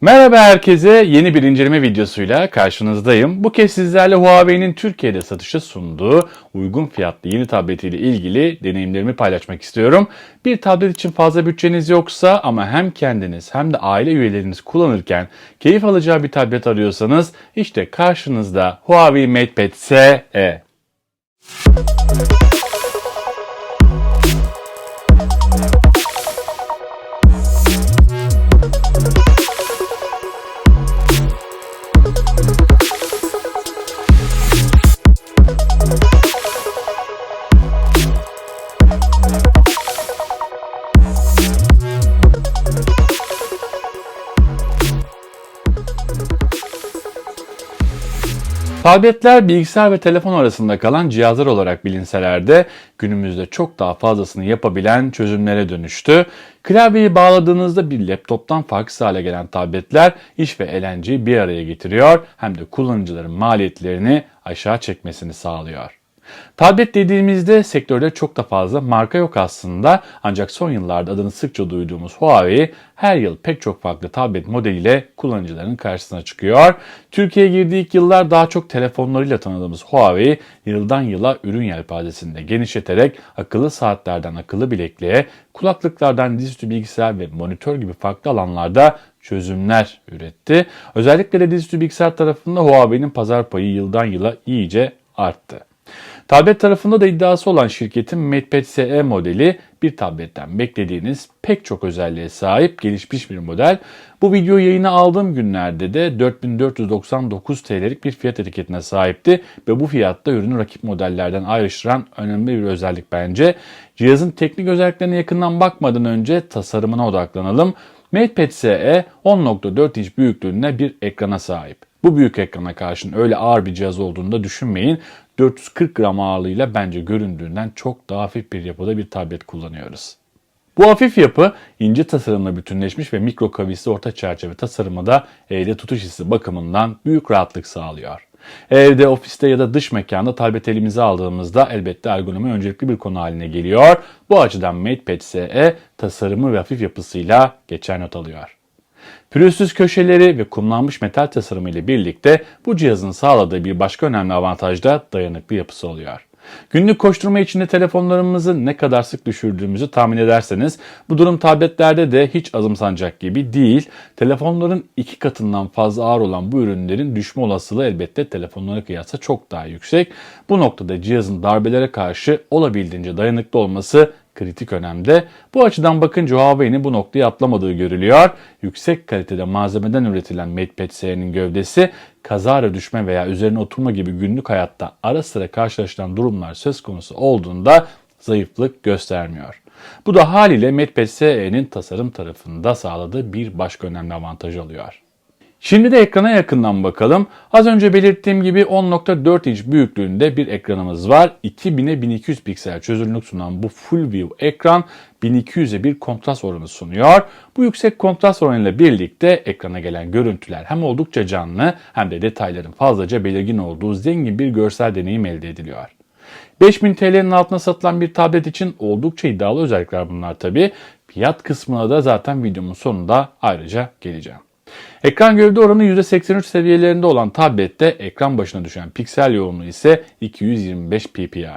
Merhaba herkese yeni bir inceleme videosuyla karşınızdayım. Bu kez sizlerle Huawei'nin Türkiye'de satışa sunduğu uygun fiyatlı yeni tabletiyle ilgili deneyimlerimi paylaşmak istiyorum. Bir tablet için fazla bütçeniz yoksa ama hem kendiniz hem de aile üyeleriniz kullanırken keyif alacağı bir tablet arıyorsanız işte karşınızda Huawei MatePad SE. Tabletler bilgisayar ve telefon arasında kalan cihazlar olarak bilinseler de günümüzde çok daha fazlasını yapabilen çözümlere dönüştü. Klavyeyi bağladığınızda bir laptoptan farksız hale gelen tabletler iş ve eğlenceyi bir araya getiriyor hem de kullanıcıların maliyetlerini aşağı çekmesini sağlıyor. Tablet dediğimizde sektörde çok da fazla marka yok aslında ancak son yıllarda adını sıkça duyduğumuz Huawei her yıl pek çok farklı tablet modeliyle kullanıcıların karşısına çıkıyor. Türkiye'ye girdiği ilk yıllar daha çok telefonlarıyla tanıdığımız Huawei yıldan yıla ürün yelpazesinde genişleterek akıllı saatlerden akıllı bilekliğe, kulaklıklardan dizüstü bilgisayar ve monitör gibi farklı alanlarda çözümler üretti. Özellikle de dizüstü bilgisayar tarafında Huawei'nin pazar payı yıldan yıla iyice arttı. Tablet tarafında da iddiası olan şirketin MatePad SE modeli bir tabletten beklediğiniz pek çok özelliğe sahip gelişmiş bir model. Bu video yayına aldığım günlerde de 4499 TL'lik bir fiyat etiketine sahipti ve bu fiyatta ürünü rakip modellerden ayrıştıran önemli bir özellik bence. Cihazın teknik özelliklerine yakından bakmadan önce tasarımına odaklanalım. MatePad SE 10.4 inç büyüklüğünde bir ekrana sahip. Bu büyük ekrana karşın öyle ağır bir cihaz olduğunu da düşünmeyin. 440 gram ağırlığıyla bence göründüğünden çok daha hafif bir yapıda bir tablet kullanıyoruz. Bu hafif yapı ince tasarımla bütünleşmiş ve mikro kavisli orta çerçeve tasarımı da elde tutuş hissi bakımından büyük rahatlık sağlıyor. Evde, ofiste ya da dış mekanda tablet elimize aldığımızda elbette ergonomi öncelikli bir konu haline geliyor. Bu açıdan MatePad SE tasarımı ve hafif yapısıyla geçer not alıyor. Pürüzsüz köşeleri ve kumlanmış metal tasarımı ile birlikte bu cihazın sağladığı bir başka önemli avantaj da dayanıklı yapısı oluyor. Günlük koşturma içinde telefonlarımızı ne kadar sık düşürdüğümüzü tahmin ederseniz bu durum tabletlerde de hiç azımsanacak gibi değil. Telefonların iki katından fazla ağır olan bu ürünlerin düşme olasılığı elbette telefonlara kıyasla çok daha yüksek. Bu noktada cihazın darbelere karşı olabildiğince dayanıklı olması kritik önemde. Bu açıdan bakınca Huawei'nin bu noktayı atlamadığı görülüyor. Yüksek kalitede malzemeden üretilen MatePad SE'nin gövdesi kazara düşme veya üzerine oturma gibi günlük hayatta ara sıra karşılaşılan durumlar söz konusu olduğunda zayıflık göstermiyor. Bu da haliyle MatePad SE'nin tasarım tarafında sağladığı bir başka önemli avantaj oluyor. Şimdi de ekrana yakından bakalım. Az önce belirttiğim gibi 10.4 inç büyüklüğünde bir ekranımız var. 2000'e 1200 piksel çözünürlük sunan bu Full View ekran 1200'e bir kontrast oranı sunuyor. Bu yüksek kontrast oranıyla birlikte ekrana gelen görüntüler hem oldukça canlı hem de detayların fazlaca belirgin olduğu zengin bir görsel deneyim elde ediliyor. 5000 TL'nin altına satılan bir tablet için oldukça iddialı özellikler bunlar tabi. Fiyat kısmına da zaten videomun sonunda ayrıca geleceğim. Ekran gövde oranı %83 seviyelerinde olan tablette ekran başına düşen piksel yoğunluğu ise 225 ppi.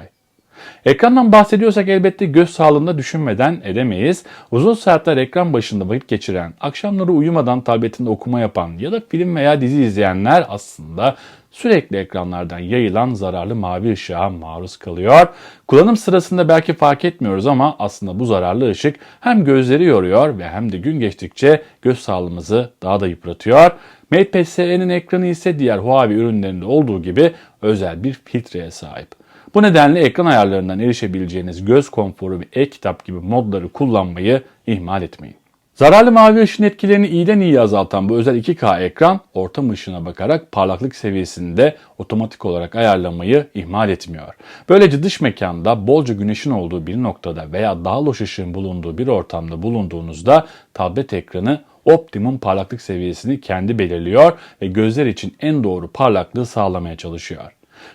Ekrandan bahsediyorsak elbette göz sağlığında düşünmeden edemeyiz. Uzun saatler ekran başında vakit geçiren, akşamları uyumadan tabletinde okuma yapan ya da film veya dizi izleyenler aslında sürekli ekranlardan yayılan zararlı mavi ışığa maruz kalıyor. Kullanım sırasında belki fark etmiyoruz ama aslında bu zararlı ışık hem gözleri yoruyor ve hem de gün geçtikçe göz sağlığımızı daha da yıpratıyor. MatePad SE'nin ekranı ise diğer Huawei ürünlerinde olduğu gibi özel bir filtreye sahip. Bu nedenle ekran ayarlarından erişebileceğiniz göz konforu ve e-kitap gibi modları kullanmayı ihmal etmeyin. Zararlı mavi ışın etkilerini iyiden iyiye azaltan bu özel 2K ekran ortam ışığına bakarak parlaklık seviyesini de otomatik olarak ayarlamayı ihmal etmiyor. Böylece dış mekanda bolca güneşin olduğu bir noktada veya daha loş ışığın bulunduğu bir ortamda bulunduğunuzda tablet ekranı optimum parlaklık seviyesini kendi belirliyor ve gözler için en doğru parlaklığı sağlamaya çalışıyor.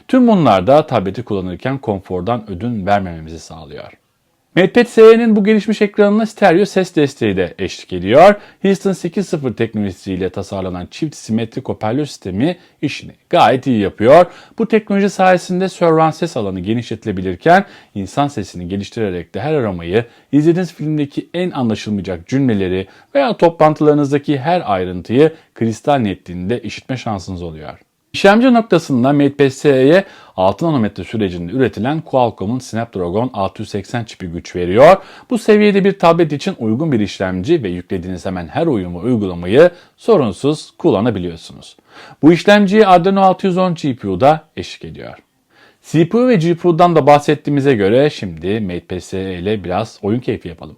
Tüm bunlar da tableti kullanırken konfordan ödün vermememizi sağlıyor. MatePad SE'nin bu gelişmiş ekranına stereo ses desteği de eşlik ediyor. Houston 8.0 teknolojisiyle tasarlanan çift simetrik hoparlör sistemi işini gayet iyi yapıyor. Bu teknoloji sayesinde surround ses alanı genişletilebilirken insan sesini geliştirerek de her aramayı, izlediğiniz filmdeki en anlaşılmayacak cümleleri veya toplantılarınızdaki her ayrıntıyı kristal netliğinde işitme şansınız oluyor. İşlemci noktasında MatePad SE'ye 6 nanometre sürecinde üretilen Qualcomm'un Snapdragon 680 çipi güç veriyor. Bu seviyede bir tablet için uygun bir işlemci ve yüklediğiniz hemen her ve uygulamayı sorunsuz kullanabiliyorsunuz. Bu işlemciye Adreno 610 GPU'da eşlik ediyor. CPU ve GPU'dan da bahsettiğimize göre şimdi MatePad SE ile biraz oyun keyfi yapalım.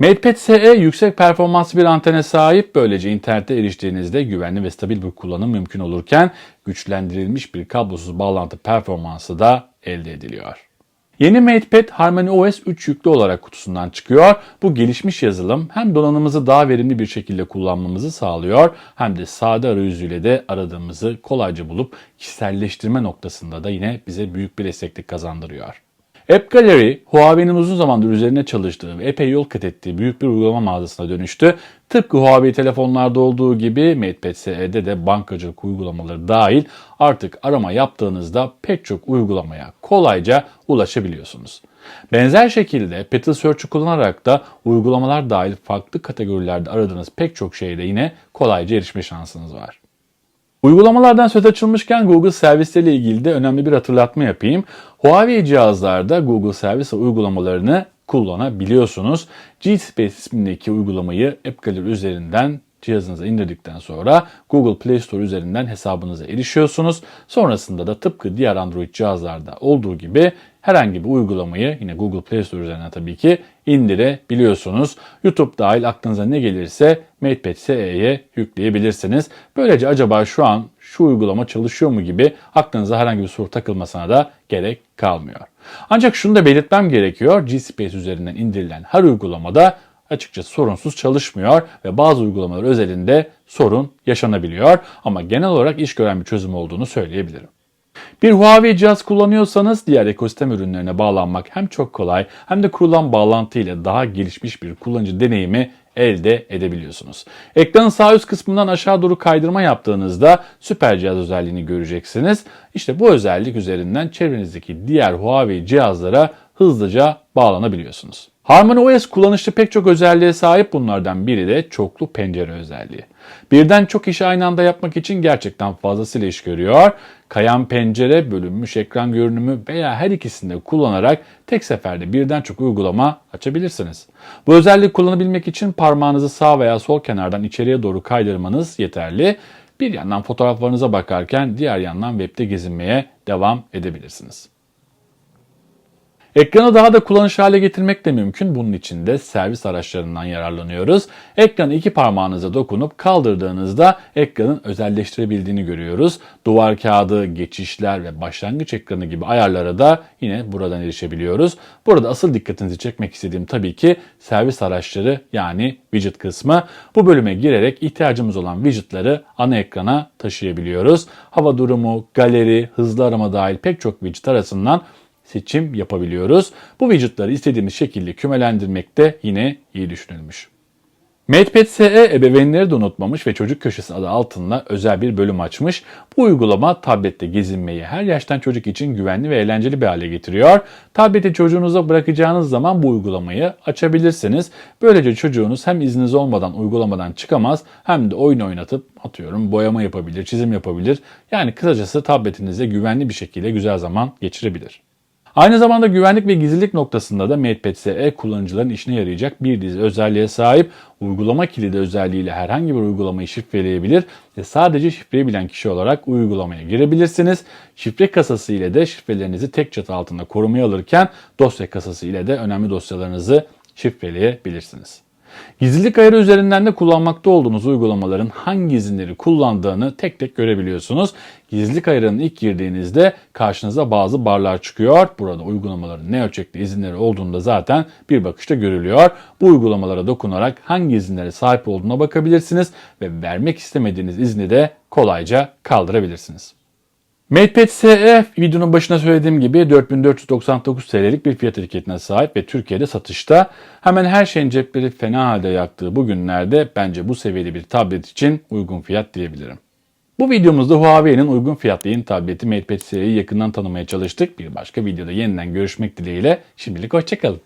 MatePad SE yüksek performanslı bir antene sahip. Böylece internete eriştiğinizde güvenli ve stabil bir kullanım mümkün olurken güçlendirilmiş bir kablosuz bağlantı performansı da elde ediliyor. Yeni MatePad Harmony OS 3 yüklü olarak kutusundan çıkıyor. Bu gelişmiş yazılım hem donanımımızı daha verimli bir şekilde kullanmamızı sağlıyor hem de sade arayüzüyle de aradığımızı kolayca bulup kişiselleştirme noktasında da yine bize büyük bir esneklik kazandırıyor. App Gallery, Huawei'nin uzun zamandır üzerine çalıştığı ve epey yol kat ettiği büyük bir uygulama mağazasına dönüştü. Tıpkı Huawei telefonlarda olduğu gibi MatePad SE'de de bankacılık uygulamaları dahil artık arama yaptığınızda pek çok uygulamaya kolayca ulaşabiliyorsunuz. Benzer şekilde Petal Search'ü kullanarak da uygulamalar dahil farklı kategorilerde aradığınız pek çok şeyde yine kolayca erişme şansınız var. Uygulamalardan söz açılmışken Google servisleriyle ilgili de önemli bir hatırlatma yapayım. Huawei cihazlarda Google servis uygulamalarını kullanabiliyorsunuz. G-Space ismindeki uygulamayı App Gallery üzerinden cihazınıza indirdikten sonra Google Play Store üzerinden hesabınıza erişiyorsunuz. Sonrasında da tıpkı diğer Android cihazlarda olduğu gibi herhangi bir uygulamayı yine Google Play Store üzerinden tabii ki indirebiliyorsunuz. YouTube dahil aklınıza ne gelirse MatePad SE'ye yükleyebilirsiniz. Böylece acaba şu an şu uygulama çalışıyor mu gibi aklınıza herhangi bir soru takılmasına da gerek kalmıyor. Ancak şunu da belirtmem gerekiyor. G-Space üzerinden indirilen her uygulamada açıkçası sorunsuz çalışmıyor ve bazı uygulamalar özelinde sorun yaşanabiliyor ama genel olarak iş gören bir çözüm olduğunu söyleyebilirim. Bir Huawei cihaz kullanıyorsanız diğer ekosistem ürünlerine bağlanmak hem çok kolay hem de kurulan bağlantı ile daha gelişmiş bir kullanıcı deneyimi elde edebiliyorsunuz. Ekranın sağ üst kısmından aşağı doğru kaydırma yaptığınızda süper cihaz özelliğini göreceksiniz. İşte bu özellik üzerinden çevrenizdeki diğer Huawei cihazlara hızlıca bağlanabiliyorsunuz. Harmony OS kullanışlı pek çok özelliğe sahip bunlardan biri de çoklu pencere özelliği. Birden çok işi aynı anda yapmak için gerçekten fazlasıyla iş görüyor. Kayan pencere, bölünmüş ekran görünümü veya her ikisini de kullanarak tek seferde birden çok uygulama açabilirsiniz. Bu özelliği kullanabilmek için parmağınızı sağ veya sol kenardan içeriye doğru kaydırmanız yeterli. Bir yandan fotoğraflarınıza bakarken diğer yandan webde gezinmeye devam edebilirsiniz. Ekranı daha da kullanışlı hale getirmek de mümkün. Bunun için de servis araçlarından yararlanıyoruz. Ekranı iki parmağınıza dokunup kaldırdığınızda ekranın özelleştirebildiğini görüyoruz. Duvar kağıdı, geçişler ve başlangıç ekranı gibi ayarlara da yine buradan erişebiliyoruz. Burada asıl dikkatinizi çekmek istediğim tabii ki servis araçları yani widget kısmı. Bu bölüme girerek ihtiyacımız olan widgetları ana ekrana taşıyabiliyoruz. Hava durumu, galeri, hızlı arama dahil pek çok widget arasından seçim yapabiliyoruz. Bu widgetları istediğimiz şekilde kümelendirmek de yine iyi düşünülmüş. MatePad SE ebeveynleri de unutmamış ve çocuk köşesi adı altında özel bir bölüm açmış. Bu uygulama tablette gezinmeyi her yaştan çocuk için güvenli ve eğlenceli bir hale getiriyor. Tableti çocuğunuza bırakacağınız zaman bu uygulamayı açabilirsiniz. Böylece çocuğunuz hem izniniz olmadan uygulamadan çıkamaz hem de oyun oynatıp atıyorum boyama yapabilir, çizim yapabilir. Yani kısacası tabletinizde güvenli bir şekilde güzel zaman geçirebilir. Aynı zamanda güvenlik ve gizlilik noktasında da MatePad SE kullanıcıların işine yarayacak bir dizi özelliğe sahip. Uygulama kilidi özelliğiyle herhangi bir uygulamayı şifreleyebilir ve sadece şifreyi bilen kişi olarak uygulamaya girebilirsiniz. Şifre kasası ile de şifrelerinizi tek çatı altında korumaya alırken dosya kasası ile de önemli dosyalarınızı şifreleyebilirsiniz. Gizlilik ayarı üzerinden de kullanmakta olduğunuz uygulamaların hangi izinleri kullandığını tek tek görebiliyorsunuz. Gizlilik ayarının ilk girdiğinizde karşınıza bazı barlar çıkıyor. Burada uygulamaların ne ölçekli izinleri olduğunu da zaten bir bakışta görülüyor. Bu uygulamalara dokunarak hangi izinlere sahip olduğuna bakabilirsiniz ve vermek istemediğiniz izni de kolayca kaldırabilirsiniz. MatePad SE videonun başına söylediğim gibi 4499 TL'lik bir fiyat etiketine sahip ve Türkiye'de satışta. Hemen her şeyin cepleri fena halde yaktığı bu günlerde bence bu seviyeli bir tablet için uygun fiyat diyebilirim. Bu videomuzda Huawei'nin uygun fiyatlı yeni tableti MatePad SE'yi yakından tanımaya çalıştık. Bir başka videoda yeniden görüşmek dileğiyle şimdilik hoşçakalın.